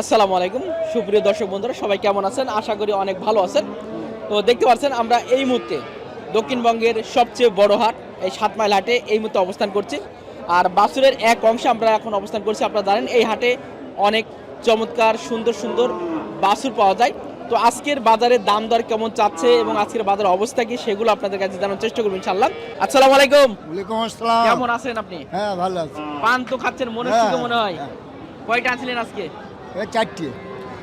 আসসালামু আলাইকুম। সুপ্রিয় দর্শক বন্ধুরা সবাই কেমন আছেন? আশা করি অনেক ভালো আছেন। তো দেখতে পাচ্ছেন আমরা এই মুহূর্তে দক্ষিণবঙ্গের সবচেয়ে বড় হাট এই সাত মাইল হাটে এই মুহূর্তে অবস্থান করছি। আর বাসুরের এক অংশে আমরা এখন অবস্থান করছি আপনারা জানেন এই হাটে অনেক চমৎকার সুন্দর সুন্দর বাসুর পাওয়া যায়। তো আজকের বাজারে দাম দর কেমন চাচ্ছে এবং আজকের বাজারের অবস্থা কি সেগুলো আপনাদের কাছে জানার চেষ্টা করব ইনশাল্লাহ আসসালামু আলাইকুম। ওয়ালাইকুম আসসালাম। কেমন আছেন আপনি? হ্যাঁ ভালো আছি। পান তো খাচ্ছেন মনে হ্যাঁ, হচ্ছে মনে হয়। হ্যাঁ। কয়টা আছিলেন আজকে? চারটে।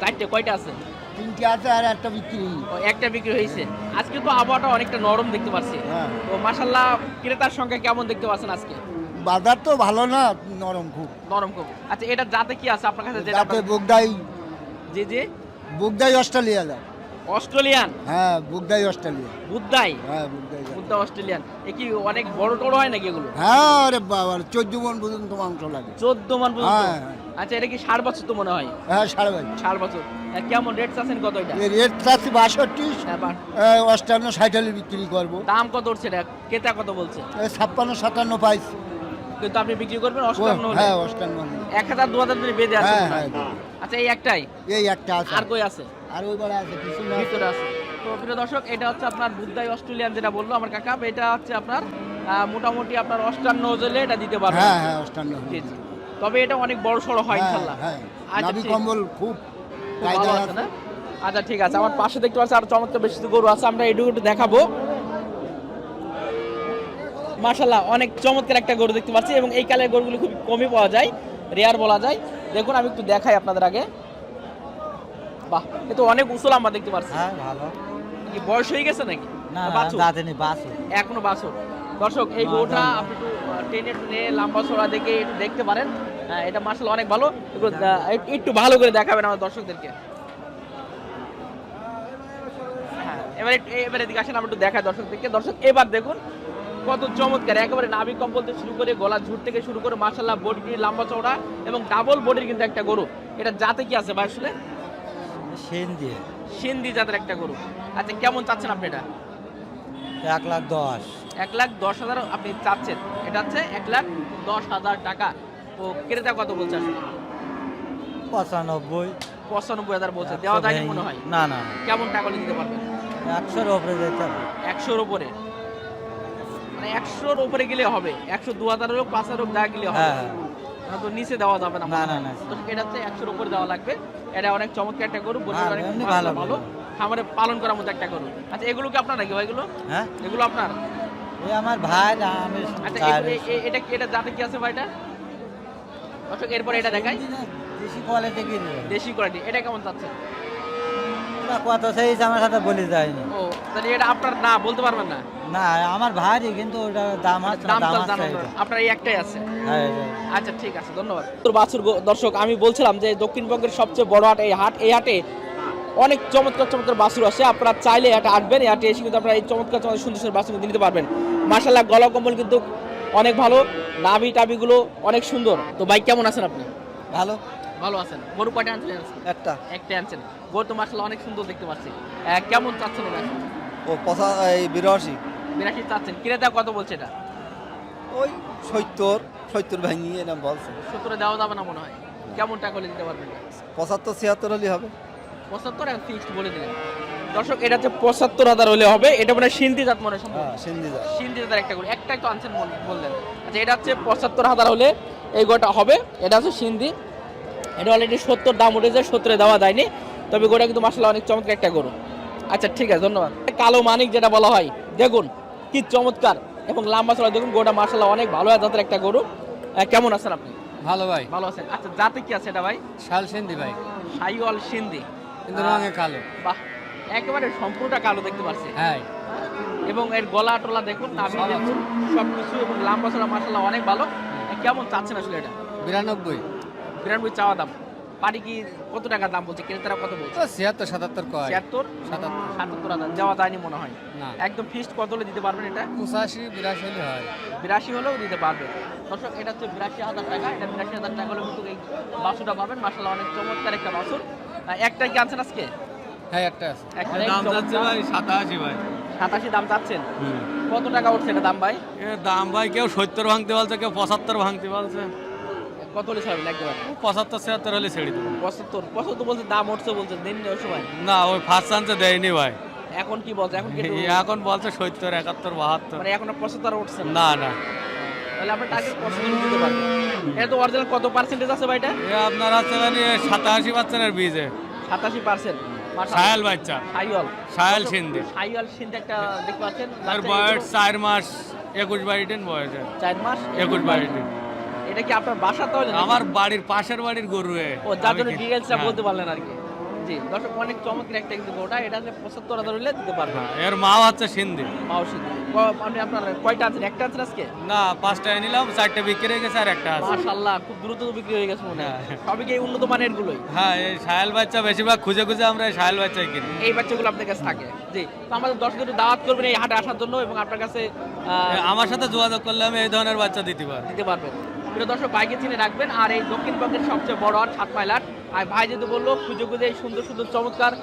চারটে কয়টা আছে? তিনটে আছে আর একটা বিক্রি ও, একটা বিক্রি হয়েছে। আজকে তো আবহাওয়াটা অনেকটা নরম দেখতে পাচ্ছি। হ্যাঁ। তো মাসাল্লাহ ক্রেতার সংখ্যা কেমন দেখতে পাচ্ছেন আজকে? বাজার তো ভালো না নরম খুব। নরম খুব। আচ্ছা এটা যাতে কি আছে আপনার কাছে যেটা বুগদাই। জি জি। বুগদাই অস্ট্রেলিয়া যায় অস্ট্রেলিয়ান? হ্যাঁ বুগদাই অস্ট্রেলিয়া। বুদ্ধাই হ্যাঁ বুগদাই। বুদ্ধা অস্ট্রেলিয়ান। এ কি অনেক বড় টড় হয় নাকি এগুলো? হ্যাঁ আরে বাবা চোদ্দ মন পর্যন্ত মাংস লাগে। চোদ্দ মান পর্যন্ত? হ্যাঁ, হ্যাঁ। আচ্ছা এটা কি ষাট বছর তো মনে হয়? হ্যাঁ ষাট বছর। হ্যাঁ, কেমন রেট চাচ্ছেন কত এটা? এই রেট চাচ্ছি বাষট্টি। হ্যাঁ, বিক্রি করব। দাম কত উঠছে এটা? ক্রেতা কত বলছে? ছাপ্পান্ন সাতান্ন পাইছি কিন্তু আপনি বিক্রি করবেন অষ্টান্ন হলে। হ্যাঁ অষ্টান্ন এক হাজার দু হাজার ধরে বেঁধে আছে হ্যাঁ হ্যাঁ। আচ্ছা এই একটাই? এই একটা আছে। আর কই আছে? আর ওই বড় আছে কিছু ভিতরে আছে। তো প্রিয় দর্শক এটা হচ্ছে আপনার বুদ্ধাই অস্ট্রেলিয়ান যেটা বলল আমার কাকা এটা হচ্ছে আপনার মোটামুটি আপনার অষ্টান্ন ওজনে এটা দিতে পারবে হ্যাঁ হ্যাঁ অষ্টান্ন তবে এটা অনেক বড় সড়ো হয় হ্যাঁ, ইনশাল্লাহ। হ্যাঁ। আচ্ছা, নাভি ঠিক। কম্বল খুব খুব আছে আছে। না? আচ্ছা ঠিক আছে। আমার পাশে দেখতে পাচ্ছি আর চমৎকার বেশি গরু আছে আমরা এটুকু একটু দেখাবো। মাশাল্লাহ অনেক চমৎকার একটা গরু দেখতে পাচ্ছি এবং এই কালের গরুগুলো খুব কমই পাওয়া যায় রেয়ার বলা যায়। দেখুন আমি একটু দেখাই আপনাদের আগে। বাহ এ তো অনেক উসুল আমরা দেখতে পাচ্ছি। হ্যাঁ ভালো। কি বয়স হয়ে গেছে নাকি? না না না বাছুর? বাসু এখনও বাছুর। দর্শক এই গরুটা আপনি একটু টেনে টুনে লম্বা চড়া দেখে একটু দেখতে পারেন। এটা মার্শাল অনেক ভালো। একটু, ভালো করে দেখাবেন আমার দর্শকদেরকে। হ্যাঁ, এবারে এদিকে আসেন আমরা একটু দেখাই দর্শকদেরকে। দর্শক এবার দেখুন কত চমৎকার একেবারে নাভি কম্বল থেকে শুরু করে গলা ঝুট থেকে শুরু করে মাসাল্লাহ বডি লম্বা চওড়া এবং ডাবল বডির কিন্তু একটা গরু। এটা জাতে কি আছে ভাই আসলে? সেন দিয়ে সিন্ধি জাতের একটা গরু। আচ্ছা কেমন চাচ্ছেন আপনি এটা? এক লাখ দশ। এক লাখ দশ হাজার আপনি চাচ্ছেন। এটা হচ্ছে এক লাখ দশ হাজার টাকা। তো ক্রেতা কত বলছে আসলে পঁচানব্বই। পঁচানব্বই হাজার বলছে দেওয়া মনে হয়? না না। কেমন টাকা দিতে পারবেন একশোর ওপরে যেতে হবে। একশোর উপরে? মানে একশোর উপরে গেলে হবে একশো দু হাজার হোক পাঁচ হাজার হোক যা গেলে হবে। হ্যাঁ তো নিচে দেওয়া যাবে না না, না। তো এটা হচ্ছে একশোর উপরে দেওয়া লাগবে। এটা অনেক চমৎকার একটা গরু হ্যাঁ, অনেক ভালো ভালো। খামারে পালন করার মতো একটা গরু। আচ্ছা এগুলো কি আপনার নাকি ভাই এগুলো? হ্যাঁ। এগুলো আপনার? এই আমার ভাই আমি আচ্ছা এটা এটা জাতে কি আছে ভাইটা দর্শক এরপর এটা দেখাই। দেশি কোয়ালিটি কি দেশি কোয়ালিটি এটা কেমন চাচ্ছে? কত আমার সাথে বলে যায়নি। ও তাহলে এটা আপনার না বলতে পারবেন না? না আমার ভারী কিন্তু ওটা দাম আছে দাম আপনার এই একটাই আছে। হ্যাঁ আচ্ছা ঠিক আছে ধন্যবাদ। বাছুর দর্শক আমি বলছিলাম যে দক্ষিণবঙ্গের সবচেয়ে বড় হাট এই হাট এই হাটে অনেক চমৎকার চমৎকার বাছুর আছে আপনারা চাইলে এটা হাটে আসবেন এই এসে কিন্তু আপনারা এই চমৎকার চমৎকার সুন্দর সুন্দর বাছুর কিন্তু নিতে পারবেন। মার্শাল্লাহ গলা কম্বল কিন্তু অনেক ভালো নাভি টাবিগুলো অনেক সুন্দর। তো ভাই কেমন আছেন আপনি? ভালো। ভালো আছেন। গরু কয়টা আনছিলেন আজকে? একটা। একটা আনছেন। গরু তো মার্শাল্লাহ অনেক সুন্দর দেখতে পাচ্ছি। কেমন চাচ্ছেন এটা ও পঁচা এই বিরাশি। বিরাশি চাচ্ছেন। ক্রেতা কত বলছে এটা? ওই সত্তর সত্তর ভাঙি এরকম বলছে। সত্তরে দেওয়া যাবে না মনে হয়। কেমন টাকা হলে দিতে পারবেন? পঁচাত্তর ছিয়াত্তর হলে হবে। পঁচাত্তর ফিক্সড বলে দিলেন। দর্শক এটা হচ্ছে পঁচাত্তর হাজার হলে হবে। এটা মানে সিন্ধি জাত মনে হয় সিন্ধি যায় সিন্ধি জাতের একটা গরু। একটাই তো আনছেন বল- বললেন। আচ্ছা এটা হচ্ছে পঁচাত্তর হাজার হলে এই গোটা হবে। এটা হচ্ছে সিন্ধি। এটা অলরেডি সত্তর দাম উঠেছে সত্তরে দেওয়া যায়নি। তবে গোটা কিন্তু মাসালা অনেক চমৎকার একটা গরু। আচ্ছা ঠিক আছে ধন্যবাদ। কালো মানিক যেটা বলা হয় দেখুন কি চমৎকার এবং লম্বা চলা দেখুন গোটা মাসালা অনেক ভালো জাতের একটা গরু। আহ, কেমন আছেন আপনি? ভালো ভাই। ভালো আছেন। আচ্ছা জাতে কি আছে এটা ভাই? শাল সেন্দি ভাই। সাইওয়াল সিন্ধি। কিন্তু রঙে কালো। বাহ একেবারে সম্পূর্ণটা কালো দেখতে পাচ্ছি। হ্যাঁ। এবং এর গলা টলা দেখুন নাভি সব দেখুন সবকিছু এবং লাম্বা চড়া মাসাল্লাহ অনেক ভালো। কেমন চাচ্ছেন আসলে এটা? বিরানব্বই। বিরানব্বই চাওয়া দাম। পাটি কি কত টাকা দাম বলছে? ক্রেতারা কত বলছে? ছিয়াত্তর সাতাত্তর কয়? ছিয়াত্তর? সাতাত্তর। সাতাত্তর হাজার। যাওয়া যায়নি মনে হয়। না। একদম ফিক্সড কত হলে দিতে পারবেন এটা? পঁচাশি বিরাশি হলে হয়। বিরাশি হলেও দিতে পারবেন। দর্শক এটা হচ্ছে বিরাশি হাজার টাকা। এটা বিরাশি হাজার টাকা হলে কিন্তু এই বাসুটা পাবেন। মাসাল্লাহ অনেক চমৎকার একটা বাসুর। একটাই কি আনছেন আজকে? হ্যাঁ একটা আছে। একটা চমৎকার। সাতাশি ভাই। সাতাশি দাম চাচ্ছেন? কত টাকা উঠছে এটা দাম ভাই? দাম ভাই কেউ সত্তর ভাঙতে বলছে কেউ পঁচাত্তর ভাঙতে বলছে। কত হলে ছাড়বেন একেবারে পঁচাত্তর ছিয়াত্তর হলে ছেড়ে দেবো। পঁচাত্তর? পঁচাত্তর বলছে দাম উঠছে বলছে দিন ওই সময়। না ওই ফার্স্ট চান্সে দেয়নি ভাই। এখন কি বলছে? এখন কি এখন বলছে সত্তর একাত্তর বাহাত্তর। মানে এখন পঁচাত্তর উঠছে না? না তাহলে আপনার টার্গেট পঁচাত্তর দিতে পারবেন। এটা তো অরিজিনাল কত পার্সেন্টেজ আছে ভাই এটা? আপনার আছে মানে সাতাশি পাচ্ছেনের বীজে। সাতাশি পার্সেন্ট সায়াল বাচ্চা। সাইওয়াল। সায়াল সিন্ধি। সিন্ধে একটা দেখতে পাচ্ছেন? তার বয়স চার মাস একুশ বাইশ দিন বয়স চার মাস? একুশ বাইশ দিন এটা কি আপনার বাসা তাহলে আমার বাড়ির পাশের বাড়ির গরু। ও যার জন্য ডিটেলসটা হ্যাঁ। বলতে পারলেন আর কি। জি দর্শক অনেক চমৎকার একটা কিন্তু ওটা এটা হচ্ছে পঁচাত্তর হাজার হলে দিতে পারবেন হ্যাঁ, এর মা হচ্ছে সিন্ধি। মাও সিন্ধে। আপনি আপনার কয়টা আছেন একটা আছেন আজকে? না পাঁচটা নিলাম চারটে বিক্রি হয়ে গেছে আর একটা আছে। মাশাআল্লাহ খুব দ্রুত বিক্রি হয়ে গেছে মনে হয়। হ্যাঁ। সবই কি উন্নত মানের গুলোই? হ্যাঁ এই সায়াল বাচ্চা বেশিরভাগ খুঁজে খুঁজে আমরা এই সায়াল বাচ্চাই কিনি। এই বাচ্চাগুলো আপনার কাছে থাকে। জি তো আমাদের দর্শক একটু দাওয়াত করবেন এই হাটে আসার জন্য এবং আপনার কাছে আমার সাথে যোগাযোগ করলে আমি এই ধরনের বাচ্চা দিতে পারি দিতে পারবেন। প্রিয় দর্শক বাইকে চিনে রাখবেন। আর এই দক্ষিণবঙ্গের সবচেয়ে বড় হাট সাত মাইল আর ভাই যেহেতু বলল খুঁজে খুঁজে এই সুন্দর সুন্দর চমৎকার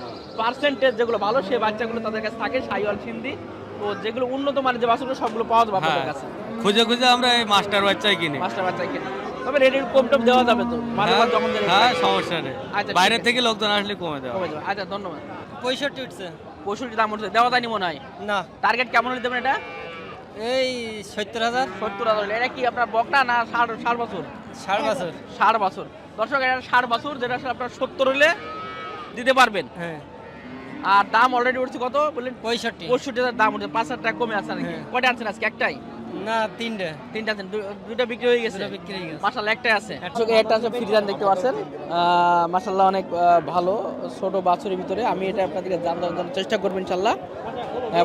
পার্সেন্টেজ যেগুলো ভালো সেই বাচ্চাগুলো তাদের কাছে থাকে সাইওয়াল সিন্ধি। তো যেগুলো উন্নত মানের যে বাচ্চাগুলো সবগুলো পাওয়া যাবে হ্যাঁ। আপনাদের কাছে। খুঁজে খুঁজে আমরা এই মাস্টার বাচ্চাই কিনি। মাস্টার বাচ্চা কিনে। তবে রেডি কম টম দেওয়া যাবে তো? মাঝে মাঝে যখন যেন হ্যাঁ সমস্যা নেই। আচ্ছা, বাইরে থেকে লোকজন আসলে কমে দেওয়া কমে যাবে। আচ্ছা ধন্যবাদ। পঁয়ষট্টি উঠছে। পঁয়ষট্টি দাম উঠছে। দেওয়া যায়নি মনে হয়? না। টার্গেট কেমন হলে দেবেন এটা? এই সত্তর হাজার। সত্তর হাজার। এটা কি আপনার বকটা না ষাট ষাট বছর? ষাট বছর। ষাট বছর। দর্শক এটা ষাট বছর যেটা আপনার সত্তর হলে দিতে পারবেন। হ্যাঁ। আর দাম অলরেডি উঠছে কত? বললেন পঁয়ষট্টি। পঁয়ষট্টি হাজার দাম উঠছে। পাঁচ হাজার টাকা কমে আছে নাকি? হ্যাঁ। কয়টা আনছেন আজকে? একটাই? না তিনটে। তিনটা আনছেন। দু- দুইটা বিক্রি হয়ে গেছে? দুটো বিক্রি হয়ে গেছে। মাসাল্লাহ একটাই আছে। একটা আছে ফ্রিজান দেখতে পাচ্ছেন। মাসাল্লাহ অনেক ভালো ছোট বাছুরের ভিতরে। আমি এটা আপনাদেরকে জানার জন্য চেষ্টা করব ইনশাল্লাহ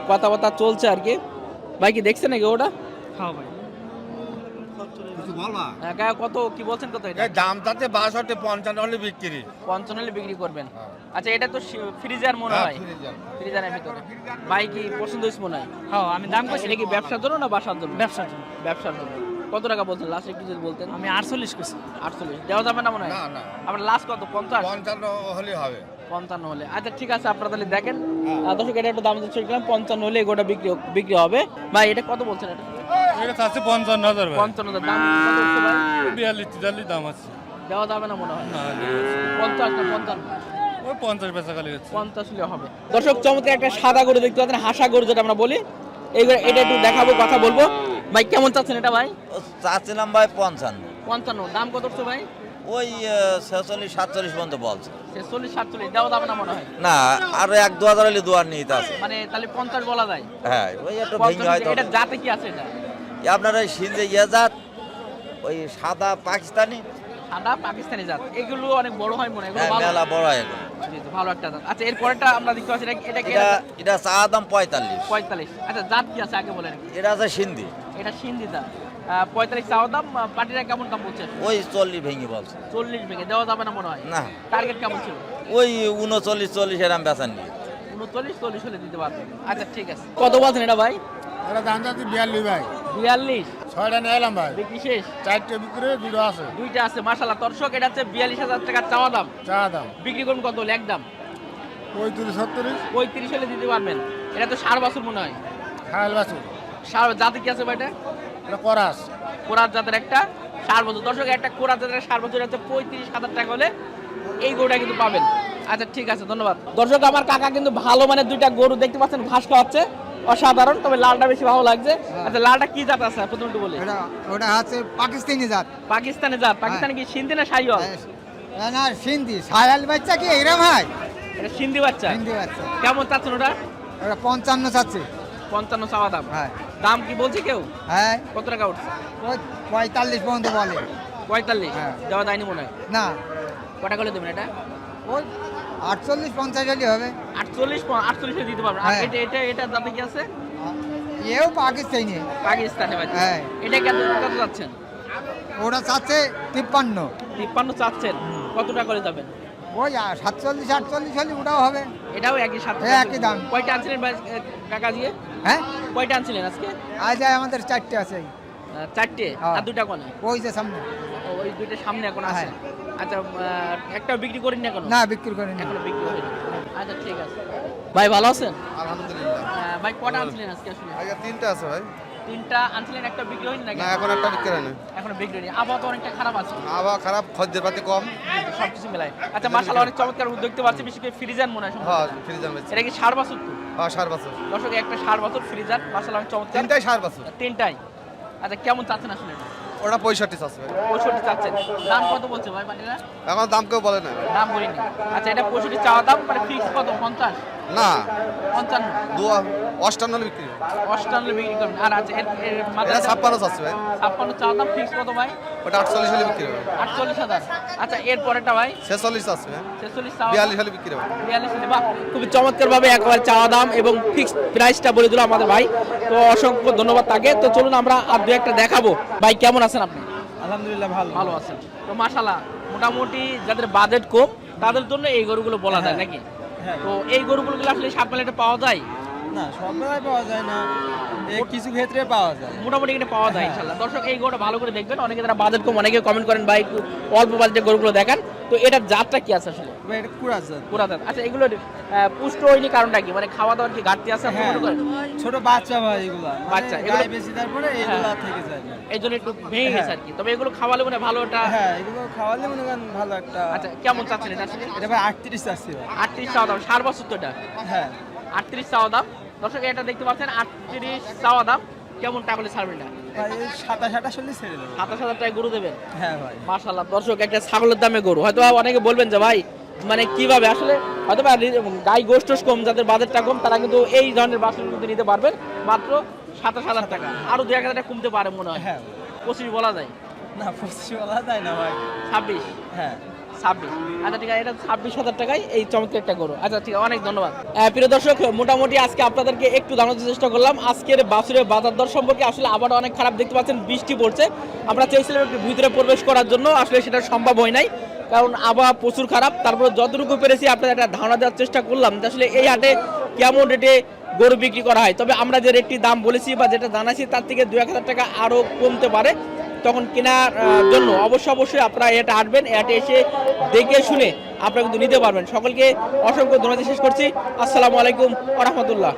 কথাবার্তা চলছে আর কি। ভাই কি দেখছেন নাকি ওটা? হ্যাঁ ভাই। হ্যাঁ, কত কি বলছেন কত এটা? দাম তাতে বাষট্টি পঞ্চান্ন হলে বিক্রি। পঞ্চান্ন হলে বিক্রি করবেন। আচ্ছা এটা তো ফ্রিজার মনে হয় ফ্রিজারের ভিতরে। ভাই কি পছন্দ হয়েছে মনে হয়? হ্যাঁ আমি দাম করছি এটা কি ব্যবসার জন্য না বাসার জন্য? ব্যবসার জন্য। ব্যবসার জন্য। কত টাকা বলছেন? লাস্ট একটু যদি বলতেন। আমি আটচল্লিশ করছি আটচল্লিশ। দেওয়া যাবে না মনে হয়? না না। আপনার লাস্ট কত? পঞ্চাশ? পঞ্চান্ন হলে হবে। পঞ্চান্ন হলে। আচ্ছা ঠিক আছে আপনারা তাহলে দেখেন। দর্শক এটা একটু দাম দিচ্ছে পঞ্চান্ন হলে এগোটা বিক্রি বিক্রি হবে। ভাই এটা কত বলছেন এটা? এটা আছে পঞ্চান্ন হাজার পঞ্চান্ন হাজার। দাম কত হচ্ছে ভাই? বিয়াল্লিশ তিরাল্লিশ দাম আছে। দেওয়া যাবে না মনে হয়? পঞ্চাশ না পঞ্চান্ন? ওই পঞ্চাশ খালি পঞ্চাশ হলে হবে। দর্শক চমৎকার একটা সাদা গরু দেখতে পাচ্ছেন হাসা গরু যেটা আমরা বলি। এইবার এটা একটু দেখাবো কথা বলব। ভাই কেমন চাচ্ছেন এটা ভাই? চাচ্ছিলাম ভাই পঞ্চান্ন। পঞ্চান্ন। দাম কত হচ্ছে ভাই? ওই ছেচল্লিশ সাতচল্লিশ পর্যন্ত বলছে। চল্লিশ সাতচল্লিশ দেওয়া যাবে না মনে হয়? না আর এক দু হাজার হলে দুয়ার নিতে আছে। মানে তাহলে পঞ্চাশ বলা যায়। হ্যাঁ ওই একটু ভেঙে পঞ্চাশ এটা জাতে কি আছে এটা? আপনার ওই সিন্ধে ইয়েজাত ওই সাদা পাকিস্তানি। সাদা পাকিস্তানি জাত। এগুলো অনেক বড় হয় মনে হয় হ্যাঁ মেলা বড় হয় ভালো একটা জাত। আচ্ছা এর পরেরটা আমরা দেখতে পাচ্ছি এটা এটা এটা এটা চা দাম পঁয়তাল্লিশ। পঁয়তাল্লিশ। আচ্ছা জাত কি আছে আগে বলেন। এটা আছে সিন্ধি। এটা সিন্ধি জাত। পঁয়তাল্লিশ চাওয়া দাম পাটিরা কেমন দাম বলছে ওই চল্লিশ ভেঙে বলছে। চল্লিশ ভেঙে দেওয়া যাবে না মনে হয়? না। টার্গেট কেমন ছিল? ওই উনচল্লিশ চল্লিশ এরম বেচান নিয়ে। উনচল্লিশ চল্লিশ হলে দিতে পারবে। আচ্ছা ঠিক আছে। কত বলছেন এটা ভাই? এটা দাম যাচ্ছে বিয়াল্লিশ ভাই। বিয়াল্লিশ? ছয়টা নিয়ে এলাম ভাই। বিক্রি শেষ? চারটে বিক্রি দুটো আছে। দুইটা আছে মাসাল্লাহ দর্শক এটা হচ্ছে বিয়াল্লিশ হাজার টাকা চাওয়া দাম। চা দাম। বিক্রি করুন কত হলে? একদম পঁয়ত্রিশ সত্তরিশ পঁয়ত্রিশ হলে দিতে পারবেন। এটা তো ষাট বছর মনে হয়। খায়াল বাছুর। ষাট জাতি কি আছে ভাই এটা? করাস। কোরআন জাতের একটা ষাট বছর দর্শক একটা কোরআন জাতের ষাট বছর আছে পঁয়ত্রিশ হাজার টাকা হলে এই গরুটা কিন্তু পাবেন। আচ্ছা ঠিক আছে ধন্যবাদ। দর্শক আমার কাকা কিন্তু ভালো মানে দুইটা গরু দেখতে পাচ্ছেন ঘাস খাওয়াচ্ছে অসাধারণ তবে লালটা বেশি ভালো লাগছে। আচ্ছা লালটা কি জাত আছে? প্রথম একটু বলি। ওটা আছে পাকিস্তানি জাত। পাকিস্তানি জাত। পাকিস্তানি কি সিন্ধি না সাইওয়াল না না সিন্ধি। সায়াল বাচ্চা কি এরম হয়? এটা সিন্ধি বাচ্চা। সিন্ধি বাচ্চা। কেমন চাচ্ছেন ওটা? ওটা পঞ্চান্ন চাচ্ছে। পঞ্চান্ন চাওয়া দাম। হ্যাঁ। দাম কি বলছে কেউ? হ্যাঁ। কত টাকা উঠছে? পঁয়তাল্লিশ পর্যন্ত বলে। পঁয়তাল্লিশ? হ্যাঁ। দেওয়া যায়নি মনে হয়? না। কটা করে দেবেন এটা? ওই আটচল্লিশ পঞ্চাশ হলে হবে। আটচল্লিশ আটচল্লিশে দিতে পারবেন। আর হ্যাঁ। এটা এটা এটা যাতে কি আছে? এও পাকিস্তানি। পাকিস্তানি হ্যাঁ। এটা কত কত যাচ্ছেন ওটা চাচ্ছে তিপ্পান্ন। তিপ্পান্ন চাচ্ছেন? কত টাকা করে যাবেন? ওই সাতচল্লিশ আটচল্লিশ হলে ওটাও হবে। এটাও একই সাথে হ্যাঁ, একই দাম। কয়টা আনছিলেন কাকা দিয়ে হ্যাঁ? কয়টা আনছিলেন আজকে? আজ আমাদের চারটে আছে। চারটে? হ্যাঁ। আর দুটা কোনে? ওই যে সামনে। ওই দুইটা সামনে এখন আছে? হ্যাঁ। আচ্ছা একটা বিক্রি করেন না এখনও? না বিক্রি করিনি এখন বিক্রি করেন আচ্ছা ঠিক আছে। ভাই ভালো আছেন? আলহামদুলিল্লাহ। ভাই কটা আনছিলেন আজকে আসলে? তিনটা আছে ভাই। তিনটা আনছিলেন একটা বিক্রি হয়নি নাকি? না এখন একটা বিক্রি হয় না এখনও বিক্রি হয়নি। আবহাওয়া তো অনেকটা খারাপ আছে। আবহাওয়া খারাপ খদ্দের পাতি কম। সবকিছু মিলাই আচ্ছা মাসাল অনেক চমৎকার উদ্যোগ দেখতে পাচ্ছি। বিশেষ করে ফ্রিজান মনে হয় হ্যাঁ এটা কি সার বছর তো? হ্যাঁ সার বছর। দর্শক একটা সার বছর অনেক চমৎকার। তিনটাই সার বছর। তিনটাই। আচ্ছা কেমন চাচ্ছেন আসলে? ওটা পঁয়ষট্টি চাচ্ছে পঁয়ষট্টি চাচ্ছেন। দাম কত বলছে ভাই পাটিরা এখন দাম কেউ বলে না। দাম বলিনি। আচ্ছা এটা পঁয়ষট্টি চাওয়া দাম মানে ফিক্স কত? পঞ্চাশ? না। পঞ্চান্ন। দু অষ্টান্ন বিক্রি হবে। অষ্টান্ন বিক্রি করবেন। আর আচ্ছা এর এর এটা ছাপ্পান্ন চাচ্ছে ভাই। ছাপ্পান্ন চাওয়া দাম ফিক্স কত ভাই? ওটা আটচল্লিশ হলে বিক্রি হবে। আটচল্লিশ হাজার। আচ্ছা এর পরেরটা ভাই? ছেচল্লিশ চাচ্ছে ছেচল্লিশ বিয়াল্লিশ হলে বিক্রি হবে। বিয়াল্লিশ খুবই একবার চাওয়া দাম এবং ফিক্সড প্রাইসটা বলে দিল আমাদের ভাই। তো অসংখ্য ধন্যবাদ তাকে। তো চলুন আমরা আর দু একটা দেখাবো। ভাই কেমন আছেন আপনি? আলহামদুলিল্লাহ ভালো। ভালো আছেন। তো মাশাল্লাহ মোটামুটি যাদের বাজেট কম তাদের জন্য এই গরুগুলো বলা যায় নাকি? হ্যাঁ। তো এই গরুগুলো আসলে সাত পাওয়া যায়? না সব জায়গায় পাওয়া যায় না। এই কিছু ক্ষেত্রে পাওয়া যায়। মোটামুটি এখানে পাওয়া যায় ইনশাল্লাহ দর্শক এই গরুটা ভালো করে দেখবেন। অনেকে যারা বাজেট কম অনেকে কমেন্ট করেন ভাই একটু অল্প বাজেটে গরুগুলো দেখান। তো এটার জাতটা কি আছে আসলে? এটা কুড়া জাত। পুরা জাত আচ্ছা এগুলো পুষ্ট হয়নি কারণটা কি? মানে খাওয়া দাওয়ার কি ঘাটতি আছে? হ্যাঁ ছোট বাচ্চা ভাই এগুলা। মানে বাচ্চা, এগুলো- বেশি তারপরে এগুলা থেকে যায়। এই জন্য একটু ভেঙে গেছে আর কি। তবে এগুলো খাওয়ালে মানে ভালো একটা হ্যাঁ এগুলো খাওয়ালে মনে করেন ভালো একটা আচ্ছা কেমন চাচ্ছেন এটা? আসলে এটা ভাই আটত্রিশ ভাই। আটত্রিশ চাওয়া দাম। সার বছর তো এটা? হ্যাঁ। আটত্রিশ চাওয়া দাম। দর্শক এটা দেখতে পাচ্ছেন আটত্রিশ চাওয়া দাম। কেমন টাকা ছাড়বেন এই সাতাশ আঠাশ হলে ছেড়ে দেবো। সাতাশ হাজার টাকা গরু দেবেন? হ্যাঁ ভাই। মার্শাল্লাহ দর্শক একটা ছাগলের দামে গরু। হয়তো অনেকে বলবেন যে ভাই মানে কীভাবে? আসলে হয়তো বা গাই গোষ্ঠ কম যাদের বাজেটটা কম তারা কিন্তু এই ধরনের বাসন কিন্তু নিতে পারবেন। মাত্র সাতাশ হাজার টাকা। আরও দু এক হাজার টাকা কমতে পারে মনে হয়। হ্যাঁ। পঁচিশ বলা যায়। না পঁচিশ বলা যায় না ভাই। ছাব্বিশ? হ্যাঁ। ছাব্বিশ। আচ্ছা ঠিক আছে, এটা ছাব্বিশ হাজার টাকায় এই চমৎকার একটা আচ্ছা ঠিক আছে অনেক ধন্যবাদ। প্রিয় দর্শক, মোটামুটি আজকে আপনাদেরকে একটু জানানোর চেষ্টা করলাম। আজকের বাজার দর সম্পর্কে আসলে আবার অনেক খারাপ দেখতে পাচ্ছেন, বৃষ্টি পড়ছে। আমরা চেয়েছিলাম একটু ভিতরে প্রবেশ করার জন্য, আসলে সেটা সম্ভব হয় নাই। কারণ আবহাওয়া প্রচুর খারাপ। তারপরে যতটুকু পেরেছি, আপনাদের একটা ধারণা দেওয়ার চেষ্টা করলাম যে আসলে এই হাটে কেমন রেটে গরু বিক্রি করা হয়। তবে আমরা যে রেটটি দাম বলেছি বা যেটা জানাচ্ছি তার থেকে দু এক হাজার টাকা আরও কমতে পারে। তখন কেনার জন্য। অবশ্যই অবশ্যই আপনারা এটা আসবেন এটা এসে দেখে শুনে আপনারা কিন্তু নিতে পারবেন। সকলকে অসংখ্য ধন্যবাদ। শেষ করছি। আসসালামু আলাইকুম রহমতুল্লাহ।